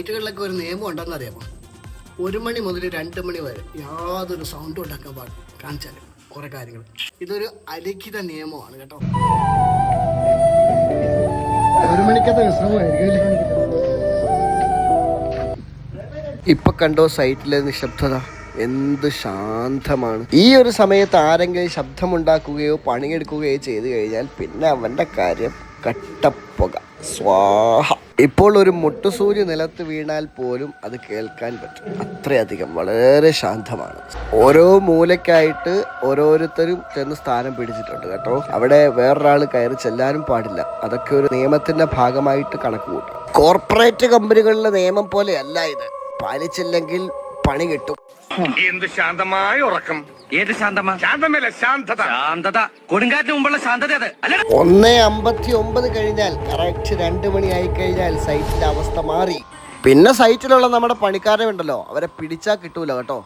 സൈറ്റുകളിലൊക്കെ ഒരു നിയമം ഉണ്ടെന്ന് അറിയാമോ ഒരു മണി മുതൽ രണ്ട് മണി വരെ യാതൊരു സൗണ്ടും ഉണ്ടാക്കാൻ പാടില്ല കാണിച്ചാൽ കുറെ കാര്യങ്ങൾ ഇതൊരു അലിഖിത നിയമമാണ് കേട്ടോ. ഒരു മണിക്കത്തെ വിശ്രമമായിരിക്കും ഇപ്പൊ കണ്ടോ സൈറ്റിലെ നിശബ്ദത? എന്ത് ശാന്തമാണ്. ഈ ഒരു സമയത്ത് ആരെങ്കിലും ശബ്ദമുണ്ടാക്കുകയോ പണിയെടുക്കുകയോ ചെയ്തു കഴിഞ്ഞാൽ പിന്നെ അവന്റെ കാര്യം കട്ടപ്പുക സ്വാഹ. ഇപ്പോൾ ഒരു മുട്ടുസൂര്യ നിലത്ത് വീണാൽ പോലും അത് കേൾക്കാൻ പറ്റും. അത്രയധികം വളരെ ശാന്തമാണ്. ഓരോ മൂലയ്ക്കായിട്ട് ഓരോരുത്തരും ചെന്ന് സ്ഥാനം പിടിച്ചിട്ടുണ്ട് കേട്ടോ. അവിടെ വേറൊരാൾ കയറി ചെല്ലാനും പാടില്ല. അതൊക്കെ ഒരു നിയമത്തിന്റെ ഭാഗമായിട്ട് കണക്ക് കൂട്ടും കോർപ്പറേറ്റ് കമ്പനികളിലെ നിയമം പോലെയല്ല ഇത്. പാലിച്ചില്ലെങ്കിൽ പണി കിട്ടും. എന്ത് ശാന്തമായ ഉറക്കം. ഏത് ശാന്തമാ? ശാന്തമല്ല ശാന്തത. ശാന്തത. കൊടുങ്കാറ്റിന് മുമ്പുള്ള ശാന്തത അത്. അല്ല ഒന്ന് അമ്പത്തി ഒമ്പത് കഴിഞ്ഞാൽ കറക്റ്റ് രണ്ട് മണി ആയി കഴിഞ്ഞാൽ സൈറ്റിന്റെ അവസ്ഥ മാറി. പിന്നെ സൈറ്റിലുള്ള നമ്മുടെ പണിക്കാരെ ഉണ്ടല്ലോ അവരെ പിടിച്ചാ കിട്ടൂല കേട്ടോ.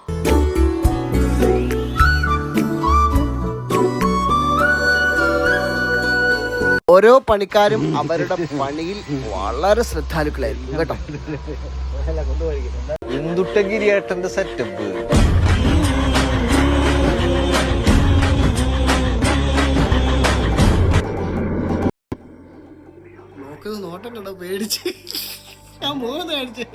ഓരോ പണിക്കാരും അവരുടെ പണിയിൽ വളരെ ശ്രദ്ധാലുക്കളായിരുന്നു കേട്ടോ. എന്തുട്ടഗിരിയേട്ടന്റെ സെറ്റപ്പ് നോക്കുന്നത് നോട്ടണ്ടോ പേടിച്ച്. ഞാൻ മൂന്ന് കാണിച്ച്.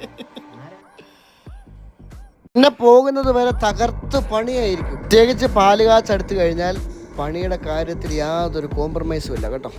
പിന്നെ പോകുന്നത് വരെ തകർത്ത് പണിയായിരിക്കും. പ്രത്യേകിച്ച് പാൽ കാച്ചെടുത്തു കഴിഞ്ഞാൽ പണിയുടെ കാര്യത്തിൽ യാതൊരു കോംപ്രമൈസും ഇല്ല കേട്ടോ.